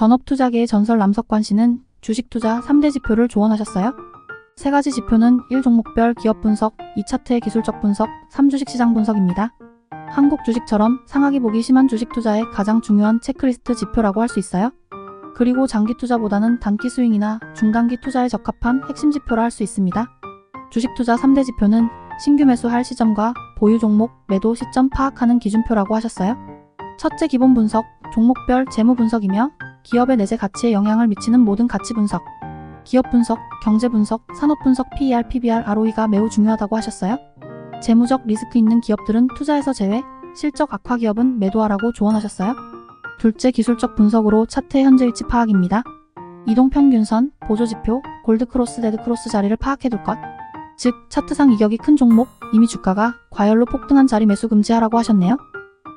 전업투자계의 전설 남석관 씨는 주식투자 3대 지표를 조언하셨어요. 세 가지 지표는 1종목별 기업 분석, 2차트의 기술적 분석, 3주식 시장 분석입니다. 한국 주식처럼 상하기 보기 심한 주식 투자의 가장 중요한 체크리스트 지표라고 할 수 있어요. 그리고 장기 투자보다는 단기 스윙이나 중단기 투자에 적합한 핵심 지표라 할 수 있습니다. 주식 투자 3대 지표는 신규 매수할 시점과 보유 종목 매도 시점 파악하는 기준표라고 하셨어요. 첫째 기본 분석, 종목별 재무 분석이며 기업의 내재 가치에 영향을 미치는 모든 가치 분석, 기업 분석, 경제 분석, 산업 분석 PER, PBR, ROE가 매우 중요하다고 하셨어요. 재무적 리스크 있는 기업들은 투자에서 제외, 실적 악화 기업은 매도하라고 조언하셨어요. 둘째 기술적 분석으로 차트의 현재 위치 파악입니다. 이동평균선, 보조지표, 골드크로스, 데드크로스 자리를 파악해둘 것. 즉, 차트상 이격이 큰 종목, 이미 주가가 과열로 폭등한 자리 매수 금지하라고 하셨네요.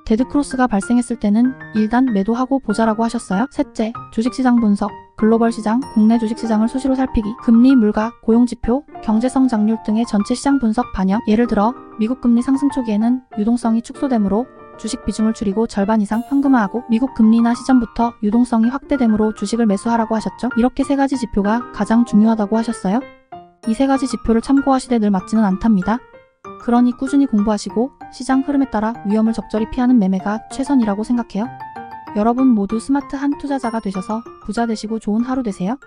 데드크로스가 발생했을 때는 일단 매도하고 보자라고 하셨어요. 셋째, 주식시장 분석, 글로벌 시장, 국내 주식시장을 수시로 살피기, 금리, 물가, 고용지표, 경제성장률 등의 전체 시장 분석 반영. 예를 들어, 미국 금리 상승 초기에는 유동성이 축소되므로 주식 비중을 줄이고 절반 이상 현금화하고 미국 금리나 시점부터 유동성이 확대되므로 주식을 매수하라고 하셨죠. 이렇게 세 가지 지표가 가장 중요하다고 하셨어요. 이 세 가지 지표를 참고하시되 늘 맞지는 않답니다. 그러니 꾸준히 공부하시고 시장 흐름에 따라 위험을 적절히 피하는 매매가 최선이라고 생각해요. 여러분 모두 스마트한 투자자가 되셔서 부자 되시고 좋은 하루 되세요.